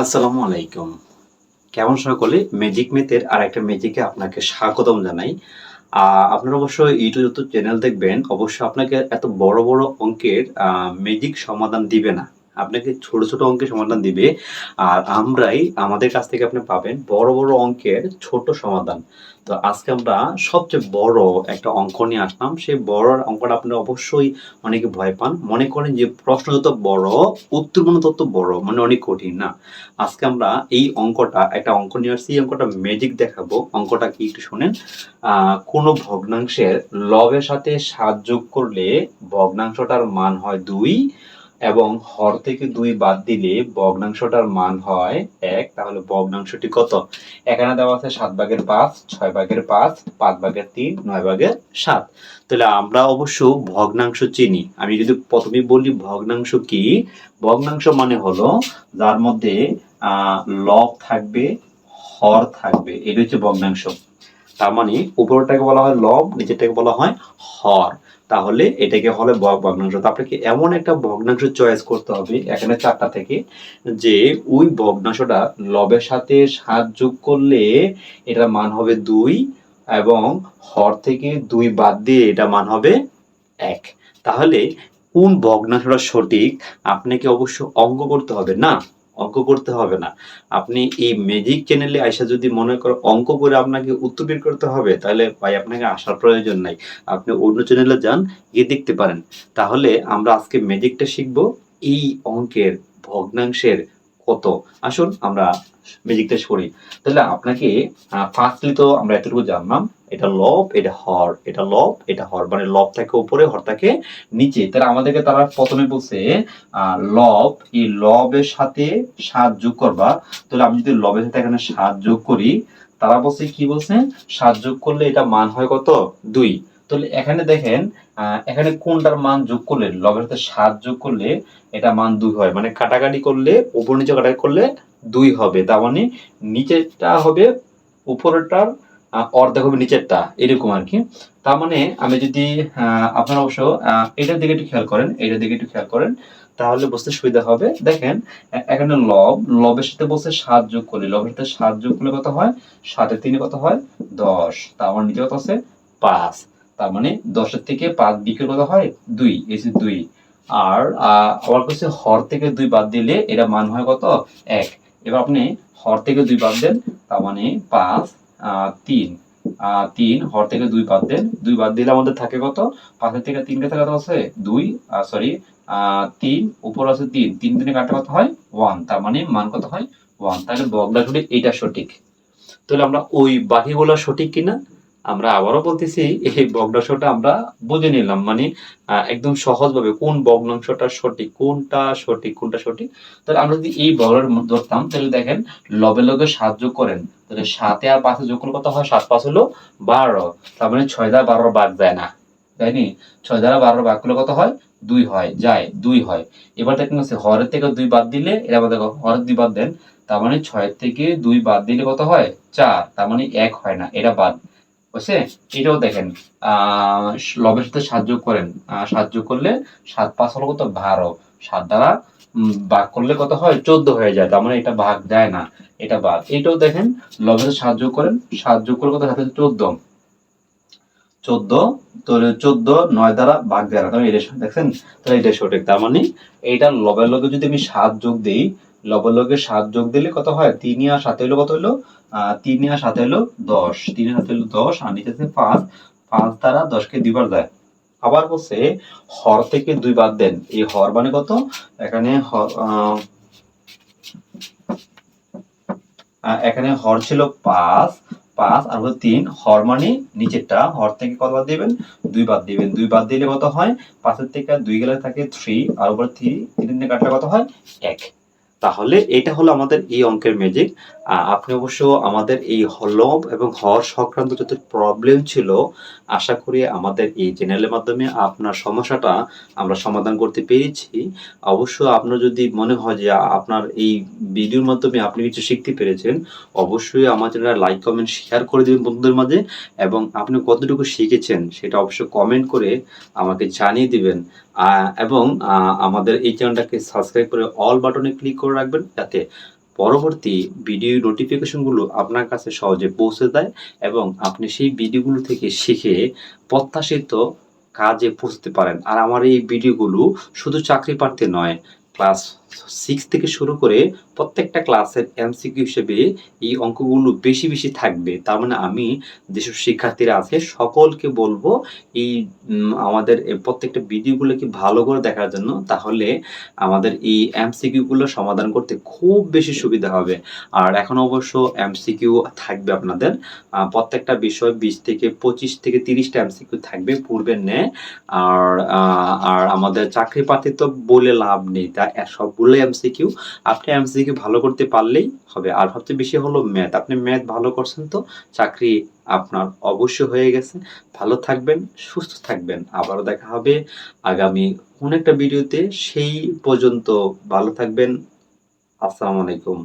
আসসালামু আলাইকুম। কেমন সকলে? ম্যাজিক মেথের আর একটা ম্যাজিকে আপনাকে স্বাগতম জানাই। আপনারা অবশ্যই ইউটিউব যত চ্যানেল দেখবেন, অবশ্য আপনাকে এত বড় বড় অঙ্কের ম্যাজিক সমাধান দিবে না। আপনাকে ছোট ছোট অঙ্কের সমাধান দিবে। আর আমরাই আমাদের কাছ থেকে আপনি পাবেন বড় বড় অঙ্কের ছোট সমাধান। তো আজকে আমরা সবচেয়ে বড় একটা অঙ্ক নিয়ে আসলাম। সেই বড় অঙ্কটা আপনি অবশ্যই অনেকে ভয় পান। মনে করেন যে প্রশ্ন যত বড় উত্তরগুলো তত বড় মানে অনেক কঠিন, না? আজকে আমরা এই অঙ্কটা, একটা অঙ্ক নিয়ে আসছি। এই অঙ্কটা ম্যাজিক দেখাবো। অঙ্কটা কি একটু শুনেন। কোনো ভগ্নাংশের লবের সাথে সাত যোগ করলে ভগ্নাংশটার মান হয় দুই এবং হর থেকে দুই বাদ দিলে ভগ্নাংশটার মান হয় এক, তাহলে ভগ্নাংশটি কত? এখানে দেওয়া আছে সাত ভাগের পাঁচ, ছয় ভাগের পাঁচ পাঁচ ভাগের তিন, নয় ভাগের সাত। তাহলে আমরা অবশ্য ভগ্নাংশ চিনি। আমি যদি প্রথমে বলি ভগ্নাংশ কি? ভগ্নাংশ মানে হলো যার মধ্যে লব থাকবে, হর থাকবে। এটা হচ্ছে ভগ্নাংশ। তার মানে উপরটাকে বলা হয় লব, নিচেরটাকে বলা হয় হর। তাহলে এটাকে হলে ভ- ভগ্নাংশ তো আপনাকে এমন একটা ভগ্নাংশ চয়েস করতে হবে এখানে চারটা থেকে, যে ওই ভগ্নাংশটা লবের সাথে সাত যোগ করলে এটার মান হবে দুই এবং হর থেকে দুই বাদ দিয়ে এটা মান হবে এক। তাহলে কোন ভগ্নাংশটা সঠিক, আপনাকে অবশ্য অঙ্ক করতে হবে না? অঙ্ক করতে হবে না। আপনি এই ম্যাজিক চ্যানেলে আইসা যদি মনে করো অঙ্ক করে আপনাকে উত্তর বের করতে হবে, তাহলে ভাই আপনাকে আসার প্রয়োজন নাই। আপনি অন্য চ্যানেলে যান, গিয়ে দেখতে পারেন। তাহলে আমরা আজকে ম্যাজিকটা শিখব। এই অঙ্কের ভগ্নাংশের কত? আসুন আমরা ম্যাজিকটা করি তাহলে আপনাকে ফার্স্টলি তো আমরা এতটুকু জানলাম। এটা লব, এটা হর, এটা লব, এটা হর। মানে লব থাকে উপরে, হর থাকে নিচে। তাহলে আমাদেরকে তারা প্রথমে বলছে লব, এই লবের সাথে সাত যোগ করবা। তাহলে আমি যদি লবের সাথে এখানে সাত যোগ করি, তারা বলছে, কি বলছে? সাত যোগ করলে এটা মান হয় কত? দুই। তাহলে এখানে দেখেন এখানে কোনটার মান যোগ করলে, লবের সাথে সাত যোগ করলে এটা মান দুই হয়। মানে কাটাকাটি করলে, উপর নিচে কাটাকাটি করলে দুই হবে। তার মানে নিচেরটা হবে, উপরেরটার অর্ধেক হবে নিচেরটা, এরকম আর কি। তার মানে আমি যদি আপনারা অবশ্য এটার দিকে একটু খেয়াল করেন, এটার দিকে একটু খেয়াল করেন, তাহলে বুঝতে সুবিধা হবে। দেখেন এখানে লব, লবের সাথে বলছে সাত যোগ করলে, লবের সাথে সাত যোগ করলে কত হয়? সাথে তিনে কত হয়? দশ। তার মানে নিচে কত আছে? পাঁচ। তার মানে দশের থেকে পাঁচ বিকেল কত হয়? দুই। যে দুই। আর আবার কাছে হর থেকে দুই বাদ দিলে এটা মান হয় কত? এক। এবার আপনি হর থেকে দুই বাদ দেন, তার মানে পাঁচ তিন। তিন, হর থেকে দুই বাদ দেন। দুই বাদ দিলে আমাদের থাকে কত? পাঁচের থেকে তিন কাছে কত আছে? দুই। সরি তিন, উপর আছে তিন। তিন দিনে কাটা কত হয়? ওয়ান। তার মানে মান কত হয়? ওয়ান। তাহলে বগলাগুলি এইটা সঠিক। তাহলে আমরা ওই বাকিগুলো সঠিক কিনা? আমরা আবারও বলতেছি, এই ভগ্নাংশটা আমরা বুঝে নিলাম। মানে একদম সহজভাবে কোন ভগ্নাংশটা সঠিক, কোনটা সঠিক কোনটা সঠিক। তাহলে আমরা যদি এই বগলের ধরতাম, তাহলে দেখেন, লবে লগে সাহায্য করেন। তাহলে সাতে আর পাঁচে যোগ কত হয়? সাত পাঁচ হলো বারো। তার মানে ছয় দ্বারা বারো বাদ যায় না। তাইনি ছয় দ্বারা বারো বাদ করলে কত হয়? দুই হয়, যায়, দুই হয়। এবার দেখেন হচ্ছে হরের থেকে দুই বাদ দিলে আবার দেখো, হরের দুই বাদ দেন, তার মানে ছয় থেকে দুই বাদ দিলে কত হয়? চার। তার মানে এক হয় না, এটা বাদ। বুঝছে? এটাও দেখেন, আহ, লবের সাথে সাত যোগ করেন। সাত করলে সাত পাঁচ হলো কত? বারো। সাত দ্বারা ভাগ করলে কত হয়? চোদ্দ হয়ে যায়। তার মানে এটা ভাগ যায় না। এটা বাদ এটাও দেখেন লবের সাহায্য করেন। সাত যোগ করলে কত? হাতে চোদ্দ। চোদ্দ, তাহলে চোদ্দ, নয় দ্বারা ভাগ দেয় না। তাহলে এটা দেখছেন? তাহলে এটা সঠিক। তার মানে এইটা লবের লগে যদি আমি সাত যোগ দিই, লবের লগে সাত যোগ দিলে কত হয়? তিন আর সাথে হলো কত হলো তিন আর সাথে হলো দশ। তিন সাথে হলো দশ, আর নিচে পাঁচ। পাঁচ দ্বারা দশকে দুইবার যায় আবার বলছে, হর থেকে দুই বাদ দেন। এই হর মানে কত? এখানে এখানে হর ছিল পাঁচ পাঁচ আর হলো তিন। হর মানে নিচেরটা। হর থেকে কত বাদ দিবেন? দুই বাদ দিবেন। দুই বাদ দিলে কত হয়? পাঁচের থেকে দুই গেলে থাকে থ্রি আর উপর থ্রি তিন কাটলে কত হয়? এক। তাহলে এটা হলো আমাদের এই অঙ্কের ম্যাজিক আপনি অবশ্য আমাদের এই হলব এবং হর সংক্রান্ত যত প্রবলেম ছিল, আশা করি আমাদের এই চ্যানেলের মাধ্যমে আপনার সমস্যাটা আমরা সমাধান করতে পেরেছি। অবশ্য আপনার যদি মনে হয় যে আপনার এই ভিডিওর মাধ্যমে আপনি কিছু শিখতে পেরেছেন, অবশ্যই আমার চ্যানেলে লাইক কমেন্ট শেয়ার করে দেবেন বন্ধুদের মাঝে এবং আপনি কতটুকু শিখেছেন সেটা অবশ্যই কমেন্ট করে আমাকে জানিয়ে দিবেন। এবং আমাদের এই চ্যানেলটাকে সাবস্ক্রাইব করে অল বাটনে ক্লিক করে রাখবেন যাতে পরবর্তী ভিডিও নোটিফিকেশনগুলো আপনার কাছে সহজে পৌঁছে দেয় এবং আপনি সেই ভিডিওগুলো থেকে শিখে প্রত্যাশিত কাজে পৌঁছতে পারেন। আর আমার এই ভিডিওগুলো শুধু চাকরি প্রার্থী নয় ক্লাস সিক্স থেকে শুরু করে প্রত্যেকটা ক্লাসের এমসিকিউ হিসেবে এই অঙ্কগুলো বেশি বেশি থাকবে। তার মানে আমি যেসব শিক্ষার্থীরা আছে, সকলকে বলব এই আমাদের প্রত্যেকটা ভিডিওগুলোকে ভালো করে দেখার জন্য তাহলে আমাদের এই এমসিকিউ গুলো সমাধান করতে খুব বেশি সুবিধা হবে। আর এখন অবশ্য এমসিকিউ থাকবে আপনাদের প্রত্যেকটা বিষয় বিশ থেকে পঁচিশ থেকে তিরিশটা এমসিকিউ থাকবে পূর্বের ন্যায়। আর আর আমাদের চাকরি পাতি তো বলে লাভ নেই, তা সবগুলো এমসিকিউ আপনি এমসিকিউ ভালো করতে পারলেই হবে। আর সবচেয়ে বেশি হলো ম্যাথ আপনি ম্যাথ ভালো করছেন তো, চাকরি আপনার অবশ্য হয়ে গেছে। ভালো থাকবেন, সুস্থ থাকবেন। আবারও দেখা হবে আগামী কোন একটা ভিডিওতে। সেই পর্যন্ত ভালো থাকবেন। আসসালামু আলাইকুম।